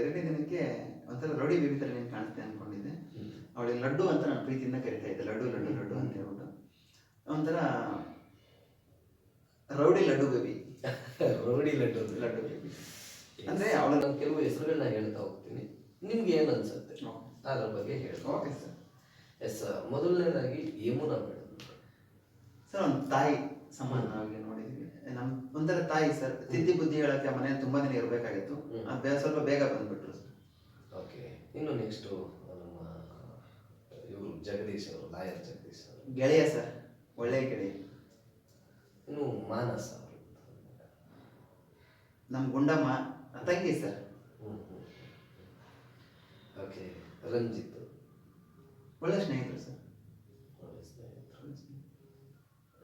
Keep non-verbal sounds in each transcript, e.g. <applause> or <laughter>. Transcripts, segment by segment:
ಎರಡನೇ ದಿನಕ್ಕೆ ಒಂಥರ ರೌಡಿ ಬೇಬಿ ಥರ ನೀನು ಕಾಣುತ್ತೆ ಅನ್ಕೊಂಡಿದ್ದೆ. ಅವಳಿಗೆ ಲಡ್ಡು ಅಂತ ನಾನು ಪ್ರೀತಿಯಿಂದ ಕರಿತಾ ಇದ್ದೆ ಲಡ್ಡು ಲಡ್ಡು ಲಡ್ಡು ಅಂತ ಹೇಳ್ಬಿಟ್ಟು. ಒಂಥರ rowdy Laddu baby. <laughs> Rowdy Laddu Laddu baby. ಅಂದ್ರೆ ಅವಳ ನಾನು ಕೆಲವು ಹೆಸರುಗಳನ್ನ ಹೇಳ್ತಾ ಹೋಗ್ತೀನಿ. ನಿಮ್ಗೆ ಏನು ಅನ್ಸುತ್ತೆ? ಅದ್ರ ಬಗ್ಗೆ ಹೇಳಿ. Okay sir. ಎಸ್ ಮೊದಲನೇದಾಗಿ ಯಮುನಾ ಮೇಡಮ್ ಸರ್ ಒಂದು ತಾಯಿ ಸಮಾನವಾಗಿ ನೋಡಿದ್ವಿ ನಮ್ ಒಂಥರ ತಾಯಿ ಸರ್ ತಿದ್ದಿ ಬುದ್ಧಿ ಹೇಳಕ್ಕೆ ಮನೆಯಲ್ಲಿ ತುಂಬಾ ದಿನ ಇರಬೇಕಾಗಿತ್ತು. ಹ್ಮ್. ಅದು ಬೇ- ಸ್ವಲ್ಪ ಬೇಗ ಬಂದ್ಬಿಟ್ರು ಸರ್. ಓಕೆ ಇನ್ನು ನೆಕ್ಸ್ಟು ನಮ್ಮ ಇವರು ಜಗದೀಶ್ ಅವರು ಲಾಯರ್ ಜಗದೀಶ್ ಅವರು. ಗೆಳೆಯ ಸರ್ ಒಳ್ಳೆಯ ಗೆಳೆಯ. ಇನ್ನು ಮಾನಸ ನಮ್ಮ ನಮ್ ಗುಂಡಮ್ಮ ತಂಗಿ ಸರ್. ಓಕೆ ರಂಜಿತ್ ಒಳ್ಳೆ ಸ್ನೇಹಿತರು ಸರ್. ಒಳ್ಳೆ ಸ್ನೇಹಿತರು.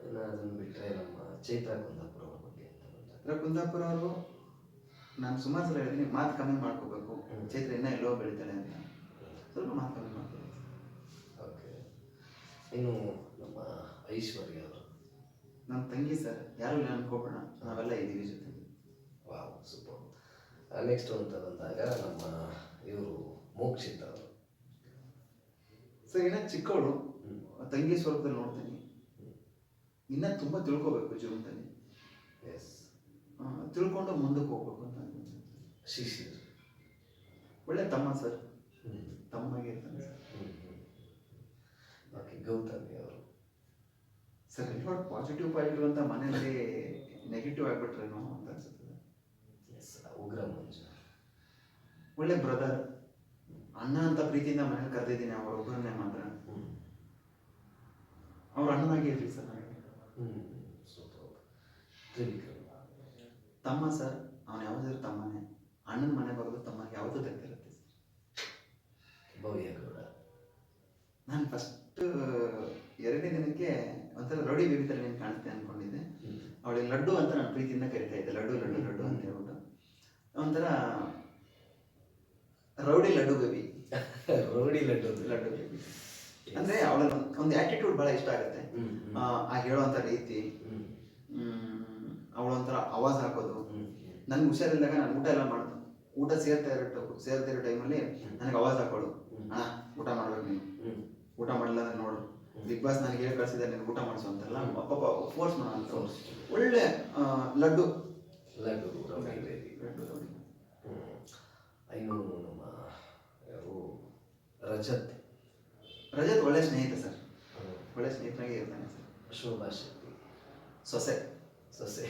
ಇನ್ನು ಅದನ್ನು ಬಿಟ್ಟರೆ ನಮ್ಮ ಚೈತ್ರ ಬಗ್ಗೆ ಬಂದಾಗ ಕುಂದಾಪುರ ಅವರು ನಾನು ಸುಮಾರು ಸಲ ಹೇಳ್ತೀನಿ ಮಾತು ಕಮ್ಮಿ ಮಾಡ್ಕೋಬೇಕು. ಚೈತ್ರ ಇನ್ನೂ ಎಲ್ಲೋ ಬೆಳಿತಾಳೆ ಅಂತ. ಸ್ವಲ್ಪ ಮಾತು ಕಮ್ಮಿ ಮಾಡ್ಕೋಬೇಕು. ಓಕೆ. ಇನ್ನು ನಮ್ಮ ಐಶ್ವರ್ಯ ಅವರು. ನಮ್ಮ ತಂಗಿ ಸರ್ ಯಾರು ಇಲ್ಲ ಅನ್ಕೋಬೋಣ ನಾವೆಲ್ಲ ಇದ್ದೀವಿ ಜೊತೆಗೆ. Wow super. ನೆಕ್ಸ್ಟ್ ಅಂತ ಬಂದಾಗ ನಮ್ಮ ಇವರು ಮೋಕ್ಷಿತ ಅವರು. ಸರ್ ಇನ್ನ ಚಿಕ್ಕವಳು. ತಂಗಿ ಸ್ವರೂಪದಲ್ಲಿ ನೋಡ್ತೀನಿ. ಇನ್ನ ತುಂಬಾ ತಿಳ್ಕೋಬೇಕು ಜೀವನದಲ್ಲಿ. ಎಸ್ ತಿಳ್ಕೊಂಡು ಮುಂದಕ್ಕೆ ಹೋಗ್ಬೇಕು ಅಂತ ಸಿ ಸಿ ಒಳ್ಳೆ ತಮ್ಮ ಸರ್. ತಮ್ಮಗೆ ಓಕೆ ಗೌತಮಿ ಅವರು. ಸರ್ ಇವಾಗ ಪಾಸಿಟಿವ್ ಪಾಯಿಂಟ್ ಅಂತ ಮನೆಯಲ್ಲಿ ನೆಗೆಟಿವ್ ಆಗ್ಬಿಟ್ರೇನೋ ಅಂತ ಅನ್ಸುತ್ತೆ. ಎಸ್ ಉಗ್ರ ಮಂಜು. ಒಳ್ಳೆ ಬ್ರದರ್ ಅಣ್ಣ ಅಂತ ಪ್ರೀತಿಯಿಂದ ಮನೇಲಿ ಕರೆದಿದ್ದೀನಿ ಅವ್ರ ಒಬ್ಬರನ್ನೇ ಮಾತ್ರ. ಅವ್ರ ಅಣ್ಣನಾಗಿ ಇರ್ಲಿ ಸರ್ ನನಗೆ ತಮ್ಮ ಸರ್ ಅವನು ಯಾವ್ದಾದ್ರು ತಮ್ಮನೇ. ಅಣ್ಣನ ಮನೆ ಬರೋದು ತಮ್ಮ ಯಾವುದೋ ತೆಗ್ದಿರುತ್ತೆ ಸರ್. ಭವ್ಯ ಗೌಡ. ನಾನು ಫಸ್ಟ್ ಎರಡನೇ ದಿನಕ್ಕೆ ಒಂಥರ ರೌಡಿ ಬೇಬಿ ಥರ ನೀನು ಕಾಣುತ್ತೆ ಅಂದ್ಕೊಂಡಿದ್ದೆ ಅವಳಿಗೆ ಲಡ್ಡು ಅಂತ ನಾನು ಪ್ರೀತಿಯಿಂದ ಕರಿತಾ ಇದ್ದೆ ಲಡ್ಡು ಲಡ್ಡು ಲಡ್ಡು ಅಂತ ಹೇಳ್ಬಿಟ್ಟು. ಒಂಥರ rowdy Laddu baby. <laughs> Rowdy Laddu Laddu baby. ಅಂದ್ರೆ ಅವಳ ಒಂದು ಆಟಿಟ್ಯೂಡ್ ಬಹಳ ಇಷ್ಟ ಆಗುತ್ತೆ. ಆ, ಹೇಳುವಂತ ಹೇಳುವಂಥ ರೀತಿ ಹ್ಮ್, ಒಂಥರ ಆವಾಜ್ ಹಾಕೋದು. ನನ್ಗೆ ಹುಷಾರಿಲ್ದಾಗ ನಾನು ಊಟ ಎಲ್ಲ ಮಾಡ್ದು ಊಟ ಸೇರ್ತಾ ಇರೋ ಸೇರ್ತಾ ಇರೋ ಟೈಮಲ್ಲಿ ನನಗೆ ಆವಾಜ್ ಹಾಕೋಳು ಅಣ್ಣ ಊಟ ಮಾಡ್ಬೇಕು ನೀನು. ಊಟ ಮಾಡಿಲ್ಲ ಅಂದ್ರೆ ನೋಡು. ಬಿಗ್ ಬಾಸ್ ನನಗೆ ಹೇಳಿ ಕಳ್ಸಿದ್ದಾರೆ ನೀನು ಊಟ ಮಾಡಿಸು ಅಂತೆಲ್ಲ ಅಪ್ಪ ಫೋರ್ಸ್ ಮಾಡೋಣ ಅಂತ. ಒಳ್ಳೆ ಲಡ್ಡು. ಲಡ್ಡು. ಇನ್ನು ನಮ್ಮ ಯಾರು ರಜತ್. ರಜತ್ ಒಳ್ಳೆ ಸ್ನೇಹಿತ ಸರ್. ಒಳ್ಳೆ ಸ್ನೇಹಿತನಾಗೆ ಇರ್ತಾನೆ ಸರ್. ಶೋಭಾ ಶೆಟ್ಟಿ ಸೊಸೆ. ಸೊಸೆ.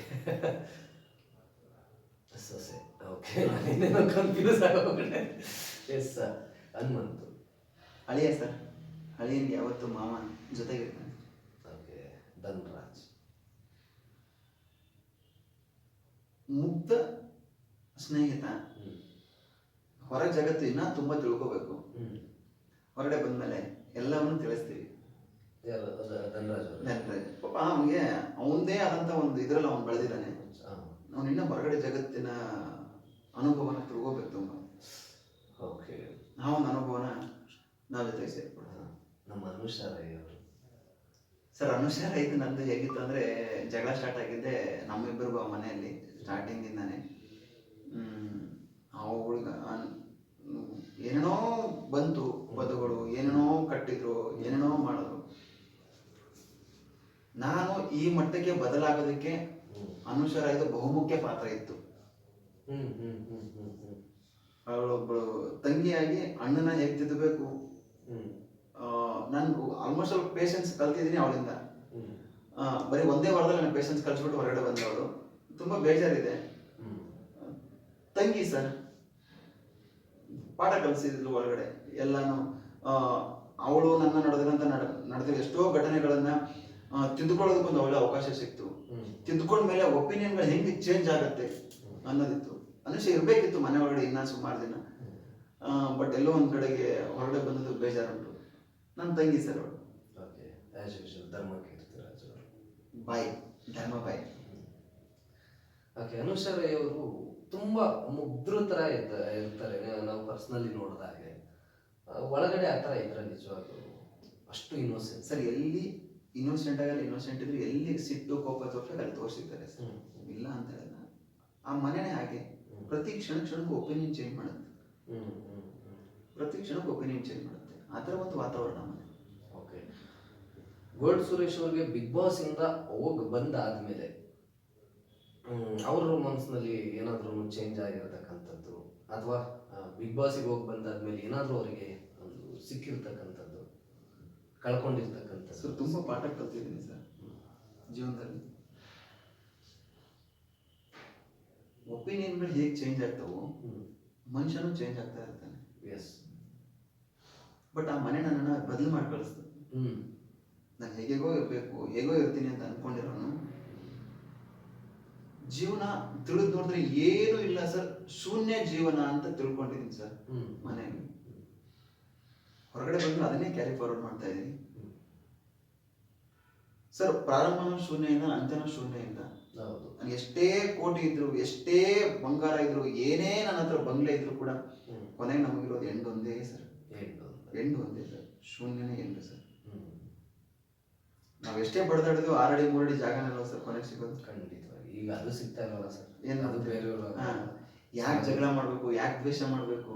ಸೊಸೆ. ಓಕೆ ನಾನೇನೇನೋ ಕನ್ಫ್ಯೂಸ್ ಆಗೋಗ್ಬಿಟ್ಟೆ. ಎಸ್ ಹನುಮಂತು. ಅಳಿಯ ಸರ್ ಅಳಿಯನ್ಗೆ ಯಾವತ್ತು ಮಾಮ ಜೊತೆಗಿರ್ತಾನೆ. ಓಕೆ ಧನ್ರಾಜ್. ಮುಕ್ತ ಸ್ನೇಹಿತ. ಹೊರ ಜಗತ್ತು ಇನ್ನೂ ತುಂಬಾ ತಿಳ್ಕೋಬೇಕು. ಹೊರಗಡೆ ಬಂದ್ಮೇಲೆ ಎಲ್ಲವನ್ನು ತಿಳಿಸ್ತೀವಿ. ಪಾಪ ಅವನಿಗೆ ಅವನದೇ ಆದಂತ ಒಂದು ಇದ್ರಲ್ಲಿ ಅವ್ನು ಬೆಳೆದಿದ್ದಾನೆ. ಅವ್ನು ಇನ್ನ ಹೊರಗಡೆ ಜಗತ್ತಿನ ಅನುಭವನ ತಿಳ್ಕೋಬೇಕು ತುಂಬ ಓಕೆ. ಆ ಒಂದು ಅನುಭವನ ನಾವು ಜೊತೆಗೆ ಸೇರ್ಕೊಳ್ಳೋಣ ನಮ್ಮ ಅನುಷಾ ರೈ ಅವರು. ಸರ್ ಅನುಷಾರ ಇದು ನಂದು ಹೇಗಿತ್ತು ಅಂದ್ರೆ ಜಗಳ ಸ್ಟಾರ್ಟ್ ಆಗಿದ್ದೆ ನಮ್ಮಿಬ್ಬರಿಗೂ ಆ ಮನೆಯಲ್ಲಿ ಸ್ಟಾರ್ಟಿಂಗ್ ಇಂದಾನೆ. ಅವಳಿಗೆ ಏನೇನೋ ಬಂತು ಪದಗಳು ಏನೇನೋ ಕಟ್ಟಿದ್ರು ಏನೇನೋ ಮಾಡಿದ್ರು ನಾನು ಈ ಮಟ್ಟಕ್ಕೆ ಬದಲಾಗೋದಕ್ಕೆ ಹ್ಮ್. ಅನುಷಾರ ಇದು ಬಹುಮುಖ್ಯ ಪಾತ್ರ ಇತ್ತು. ಅವಳೊಬ್ಬಳು ತಂಗಿಯಾಗಿ ಅಣ್ಣನ ಹೇಗೆ ತಿದ್ದಬೇಕು? ನಾನು ಆಲ್ಮೋಸ್ಟ್ ಸ್ವಲ್ಪ ಪೇಷನ್ಸ್ ಕಲ್ತಿದ್ದೀನಿ ಅವಳಿಂದ. ಬರೀ ಒಂದೇ ವಾರದಲ್ಲಿ ನನ್ನ ಪೇಷನ್ಸ್ ಕಲ್ಸ್ಬಿಟ್ಟು ಹೊರಗಡೆ ಬಂದವಳು ತುಂಬಾ ಬೇಜಾರಿದೆ. ತಂಗಿ ಸರ್. ಪಾಠ ಕಲಿಸಿದ್ರು ಹೊರಗಡೆ. ಎಲ್ಲಾನು ಅವಳು ನನ್ನ ನಡೆದಿರಂತ ನಡೆದಿರೋ ನಡೆದ ಎಷ್ಟೋ ಘಟನೆಗಳನ್ನ ಆ, ತಿದ್ದುಕೊಳ್ಳೋದಕ್ಕೊಂದು ಒಳ್ಳೆ ಅವಕಾಶ ಸಿಕ್ತು. ತಿದ್ದುಕೊಂಡ ಮೇಲೆ ಒಪಿನಿಯನ್ಗಳು ಹೆಂಗೆ ಚೇಂಜ್ ಆಗುತ್ತೆ ಅನ್ನೋದಿತ್ತು. ಅನುಷ್ಯ ಇರಬೇಕಿತ್ತು ಮನೆ ಒಳಗಡೆ ಇನ್ನೂ ಸುಮಾರು ದಿನ. ಬಟ್ ಎಲ್ಲೋ ಒಂದು ಕಡೆಗೆ ಹೊರಗಡೆ ಬಂದದ್ದು ಬೇಜಾರುಂಟು. ನನ್ನ ತಂಗಿ ಸರ್ ಅವಳು. ಬಾಯ್ ಧರ್ಮ ಬಾಯ್ ಓಕೆ ಅನುಷ್ ಅವರು ತುಂಬಾ ಮುಗ್ಧರ ತರ ಇದ್ದ- ಇರ್ತಾರೆ. ನಾವು ಪರ್ಸ್ನಲಿ ನೋಡಿದಾಗೆ ಒಳಗಡೆ ಆ ಥರ ಇದ್ರೆ ನಿಜವಾಗ್ಲೂ ಅಷ್ಟು ಇನ್ನೋಸೆನ್ಸ್ ಸರ್ ಎಲ್ಲಿ ಇನ್ನೋಸೆಂಟ್ ಆಗಲ್ಲ ಇನ್ನೋಸೆಂಟ್ ಇದ್ರೆ ಎಲ್ಲಿ ಸಿಟ್ಟು ಕೋಪ ತೋರ್ಸಕ್ಕೆ ಅಲ್ಲಿ ತೋರಿಸಿದ್ದಾರೆ ಸರ್. ಇಲ್ಲ ಅಂತ ಹೇಳಲ್ಲ. ಆ ಮನೆನೇ ಹಾಗೆ. ಪ್ರತಿ ಕ್ಷಣ ಕ್ಷಣಕ್ಕೂ ಒಪಿನಿಯನ್ ಚೇಂಜ್ ಮಾಡುತ್ತೆ. ಪ್ರತಿ ಕ್ಷಣಕ್ಕೂ ಒಪಿನಿಯನ್ ಚೇಂಜ್ ಮಾಡುತ್ತೆ. ಆ ಥರ ಒಂದು ವಾತಾವರಣ ಮನೆ. ಓಕೆ ಗೋಲ್ಡ್ ಸುರೇಶ್ ಅವ್ರಿಗೆ ಬಿಗ್ ಬಾಸ್ ಇಂದ ಹೋಗಿ ಬಂದಾದ್ಮೇಲೆ ಅವ್ರ ಮನಸ್ಸಿನಲ್ಲಿ ಏನಾದರೂ ಚೇಂಜ್ ಆಗಿರತಕ್ಕಂಥದ್ದು ಅಥವಾ ಬಿಗ್ ಬಾಸಿಗೆ ಹೋಗಿ ಬಂದಾದ್ಮೇಲೆ ಏನಾದರೂ ಅವರಿಗೆ ಒಂದು ಸಿಕ್ಕಿರ್ತಕ್ಕಂಥದ್ದು. ಕಳ್ಕೊಂಡಿರ್ತಕ್ಕಂಥದ್ದು. ಸರ್ ತುಂಬ ಪಾಠ ಕಲ್ತಿದ್ದೀನಿ ಸರ್ ಜೀವನದಲ್ಲಿ. ಒಪಿನಿಯನ್ಗಳು ಹೇಗೆ ಚೇಂಜ್ ಆಗ್ತಾವೋ ಮನುಷ್ಯನೂ ಚೇಂಜ್ ಆಗ್ತಾ ಇರ್ತಾನೆ. ಎಸ್ ಬಟ್ ಆ ಮನೆ ನನ್ನನ್ನು ಬದಲು ಮಾಡಿ ಕಳಿಸ್ತು. ಹ್ಮ್. ನಾನು ಹೇಗೇಗೋ ಇರಬೇಕು ಹೇಗೋ ಇರ್ತೀನಿ ಅಂತ ಅನ್ಕೊಂಡಿರೋನು. ಜೀವನ ತಿಳಿದು ನೋಡಿದ್ರೆ ಏನೂ ಇಲ್ಲ ಸರ್. ಶೂನ್ಯ ಜೀವನ ಅಂತ ತಿಳ್ಕೊಂಡಿದ್ದೀನಿ ಸರ್ ಮನೆಯಲ್ಲಿ. ಹೊರಗಡೆ ಬಂದ್ರೆ ಅದನ್ನೇ ಕ್ಯಾರಿ ಫಾರ್ವರ್ಡ್ ಮಾಡ್ತಾ ಇದ್ದೀನಿ. ಸರ್ ಪ್ರಾರಂಭನೂ ಶೂನ್ಯದಿಂದ ಅಂತ್ಯನೂ ಶೂನ್ಯದಿಂದ ನನಗೆ ಎಷ್ಟೇ ಕೋಟಿ ಇದ್ರು ಎಷ್ಟೇ ಬಂಗಾರ ಇದ್ರು ಏನೇ ನನ್ನ ಹತ್ರ ಬಂಗ್ಲೆ ಇದ್ರು ಕೂಡ ಕೊನೆಗೆ ನಮಗಿರೋದು ಎಂಡ್ ಒಂದೇ ಸರ್. ಎಂಡ್ ಒಂದೇ ಸರ್. ಶೂನ್ಯನೇ ಎಂಡ್ ಸರ್. ನಾವು ಎಷ್ಟೇ ಬಡದಾಡಿದ್ವು ಆರಡಿ ಮೂರಡಿ ಜಾಗನಲ್ಲ ಸರ್ ಕೊನೆಗೆ ಸಿಗೋದು. ಖಂಡಿತವಾಗಿ ಈಗ ಅದು ಸಿಗ್ತಾ ಇಲ್ಲ ಸರ್. ಏನು ಅದು ಬೇರೆ. ಯಾಕೆ ಜಗಳ ಮಾಡಬೇಕು ಯಾಕೆ ದ್ವೇಷ ಮಾಡಬೇಕು?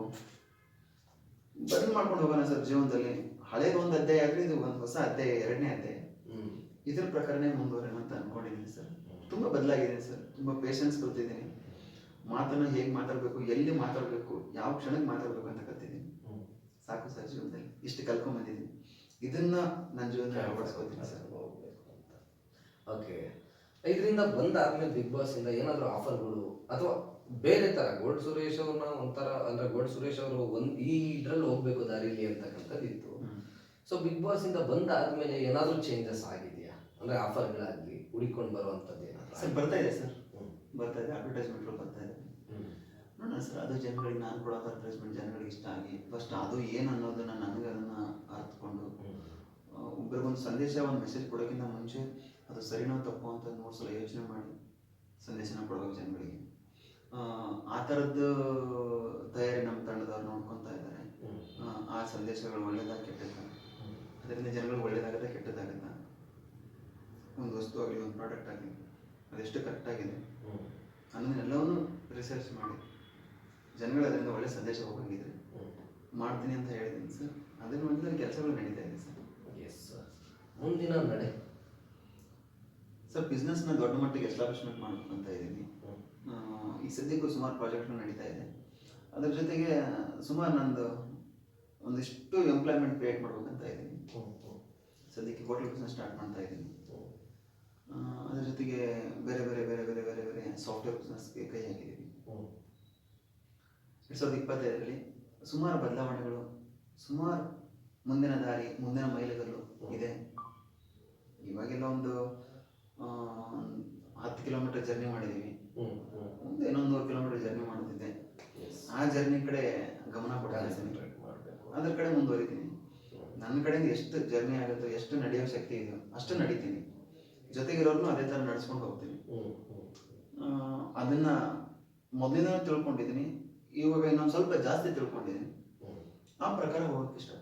ಬದಲು ಮಾಡ್ಕೊಂಡು ಹೋಗೋಣ ಸರ್ ಜೀವನದಲ್ಲಿ. ಹಳೇದು ಒಂದು ಅಧ್ಯಾಯ ಆದ್ರೆ ಇದು ಒಂದು ಹೊಸ ಅಧ್ಯಾಯ ಎರಡನೇ ಅಧ್ಯಾಯ. ಇದ್ರ ಪ್ರಕಾರನೇ ಮುಂದುವರೋಣ ಅಂತ ಅನ್ಕೊಂಡಿದ್ದೀನಿ ಸರ್. ತುಂಬಾ ಬದಲಾಗಿದ್ದೀನಿ ಸರ್. ತುಂಬಾ ಪೇಷನ್ಸ್ ಕಲ್ತಿದ್ದೀನಿ ಮಾತನ್ನ ಹೇಗೆ ಮಾತಾಡಬೇಕು ಎಲ್ಲಿ ಮಾತಾಡಬೇಕು ಯಾವ ಕ್ಷಣಕ್ಕೆ ಮಾತಾಡಬೇಕು ಅಂತ ಕಲ್ತಿದ್ದೀನಿ. ಸಾಕು ಸರ್ ಜೀವನದಲ್ಲಿ. ಇಷ್ಟು ಕಲ್ಕೊಂಡ್ ಬಂದಿದ್ದೀನಿ. ಇದನ್ನ ನನ್ನ ಜೀವನದಲ್ಲಿ ಅಳವಡಿಸ್ಕೊತೀನಿ ಸರ್. ಓಕೆ. ಇದರಿಂದ ಬಂದಾದ್ಮೇಲೆ ಬಿಗ್ ಬಾಸ್ ಇಂದ ಏನಾದ್ರೂ ಆಫರ್ಗಳು ಅಥವಾ ಬೇರೆ ತರ ಗೋಲ್ಡ್ ಸುರೇಶ್ ಅವ್ರನ್ನ ಒಂಥರ ಅಂದ್ರೆ ಗೋಲ್ಡ್ ಸುರೇಶ್ ಅವರು ಒಂದ್ ಈ ಇದ್ರಲ್ಲಿ ಹೋಗ್ಬೇಕು ದಾರಿಲಿ ಅಂತಕ್ಕಂಥದ್ದು ಇತ್ತು. ಸೊ ಬಿಗ್ ಬಾಸ್ ಇಂದ ಬಂದ ಆದ್ಮೇಲೆ ಏನಾದ್ರೂ ಚೇಂಜಸ್ ಆಗಿದೆಯಾ? ಅಂದ್ರೆ ಆಫರ್ಗಳಾಗ್ಲಿ ಹುಡಿಕೊಂಡು ಬರುವಂತದ್ದು ಏನಾದ್ರು ಸರ್ ಬರ್ತಾ ಇದೆ ಸರ್. ಬರ್ತಾ ಇದೆ ಅಡ್ವರ್ಟೈಸ್ಮೆಂಟ್ ಬರ್ತಾ ಇದೆ. ನಾನು ನೋಡೋಣ ಸರ್ ಅದು ಜನಗಳಿಗೆ ನಾನು ಕೊಡೋ ಅಡ್ವರ್ಟೈಸ್ಮೆಂಟ್ ಜನಗಳಿಗೆ ಇಷ್ಟ ಆಗಿ ಫಸ್ಟ್ ಅದು ಏನು ಅನ್ನೋದನ್ನ ನನಗೆ ಅದನ್ನ ಅರ್ಥಕೊಂಡು ಒಬ್ಬರಿಗೊಂದು ಸಂದೇಶ ಒಂದು ಮೆಸೇಜ್ ಕೊಡೋಕ್ಕಿಂತ ಮುಂಚೆ ಅದು ಸರಿನೋ ತಪ್ಪು ಅಂತ ಮೂರು ಸಲ ಯೋಚನೆ ಮಾಡಿ ಸಂದೇಶನ ಕೊಡಬೇಕು ಜನಗಳಿಗೆ. ಆ, ಥರದ್ದು ತಯಾರಿ ನಮ್ಮ ತಂಡದವ್ರು ನೋಡ್ಕೊತಾ ಇದ್ದಾರೆ. ಆ, ಸಂದೇಶಗಳು ಒಳ್ಳೇದಾಗ ಕೆಟ್ಟದ್ದ ಅದರಿಂದ ಜನಗಳು ಒಳ್ಳೇದಾಗತ್ತೆ ಕೆಟ್ಟದಾಗತ್ತ ಒಂದು ವಸ್ತು ಆಗಲಿ ಒಂದು ಪ್ರಾಡಕ್ಟ್ ಆಗಲಿ ಅದೆಷ್ಟು ಕರೆಕ್ಟಾಗಿದೆ ಆಗಿದೆ. ಅನ್ನೋದನ್ನೆಲ್ಲವನ್ನು ರಿಸರ್ಚ್ ಮಾಡಿ. ಜನಗಳು ಅದರಿಂದ ಒಳ್ಳೆ ಸಂದೇಶ ಹೋಗಂಗಿದ್ರೆ ಮಾಡ್ತೀನಿ ಅಂತ ಹೇಳಿದ್ದೀನಿ ಸರ್. ಅದನ್ನ ಒಂದು ಕೆಲಸಗಳು ನಡೀತಾ ಇದೆ ಸರ್. ಎಸ್ ಸರ್ ಮುಂದಿನ ನಡೆ. ಸರ್ ಬಿಸ್ನೆಸ್ನ ದೊಡ್ಡ ಮಟ್ಟಿಗೆ ಎಸ್ಟಾಬ್ಲಿಷ್ಮೆಂಟ್ ಮಾಡಬೇಕು ಅಂತ ಇದ್ದೀನಿ. ಈ ಸದ್ಯಕ್ಕೂ ಸುಮಾರು ಪ್ರಾಜೆಕ್ಟ್ಗಳು ನಡೀತಾ ಇದೆ ಅದರ ಜೊತೆಗೆ, ಸುಮಾರು ನಂದು ಒಂದಿಷ್ಟು ಎಂಪ್ಲಾಯ್ಮೆಂಟ್ ಕ್ರಿಯೇಟ್ ಮಾಡ್ಬೇಕಂತ ಇದ್ದೀನಿ. ಸದ್ಯಕ್ಕೆ ಹೋಟೆಲ್ ಬಿಸ್ನೆಸ್ ಸ್ಟಾರ್ಟ್ ಮಾಡ್ತಾ ಇದ್ದೀನಿ ಅದ್ರ ಜೊತೆಗೆ ಬೇರೆ ಬೇರೆ ಬೇರೆ ಬೇರೆ ಬೇರೆ ಬೇರೆ ಸಾಫ್ಟ್ವೇರ್ ಬಿಸ್ನೆಸ್ಗೆ ಕೈ ಹಾಕಿದ್ದೀವಿ ಹ್ಮ್. ಎರಡು ಸಾವಿರದ ಇಪ್ಪತ್ತೈದರಲ್ಲಿ ಸುಮಾರು ಬದಲಾವಣೆಗಳು, ಸುಮಾರು ಮುಂದಿನ ದಾರಿ, ಮುಂದಿನ ಮೈಲಿಗಲ್ಲು ಇದೆ ಇವಾಗೆಲ್ಲ ಒಂದು ಹತ್ತು ಕಿಲೋಮೀಟರ್ ಜರ್ನಿ ಮಾಡಿದ್ದೀವಿ. ಮುಂದೆ ಇನ್ನೊಂದು ನೂರು ಕಿಲೋಮೀಟರ್ ಜರ್ನಿ ಮಾಡುತ್ತಿದ್ದೆ. ಆ ಜರ್ನಿ ಕಡೆ ಗಮನ ಕೊಡ್ತಾ ಇದ್ದೀನಿ. ಅದ್ರ ಕಡೆ ಮುಂದುವರಿತೀನಿ. ನನ್ನ ಕಡೆಯಿಂದ ಎಷ್ಟು ಜರ್ನಿ ಆಗುತ್ತೋ ಎಷ್ಟು ನಡೆಯೋ ಶಕ್ತಿ ಇದೆ ಅಷ್ಟು ನಡೀತೀನಿ. ಜೊತೆಗಿರೋರ್ನು ಅದೇ ಥರ ನಡೆಸ್ಕೊಂಡು ಹೋಗ್ತೀನಿ. ಅದನ್ನ ಮೊದಲಿಂದ ತಿಳ್ಕೊಂಡಿದ್ದೀನಿ. ಇವಾಗ ಇನ್ನೊಂದು ಸ್ವಲ್ಪ ಜಾಸ್ತಿ ತಿಳ್ಕೊಂಡಿದ್ದೀನಿ. ಆ ಪ್ರಕಾರ ಹೋಗಕ್ಕೆ ಇಷ್ಟ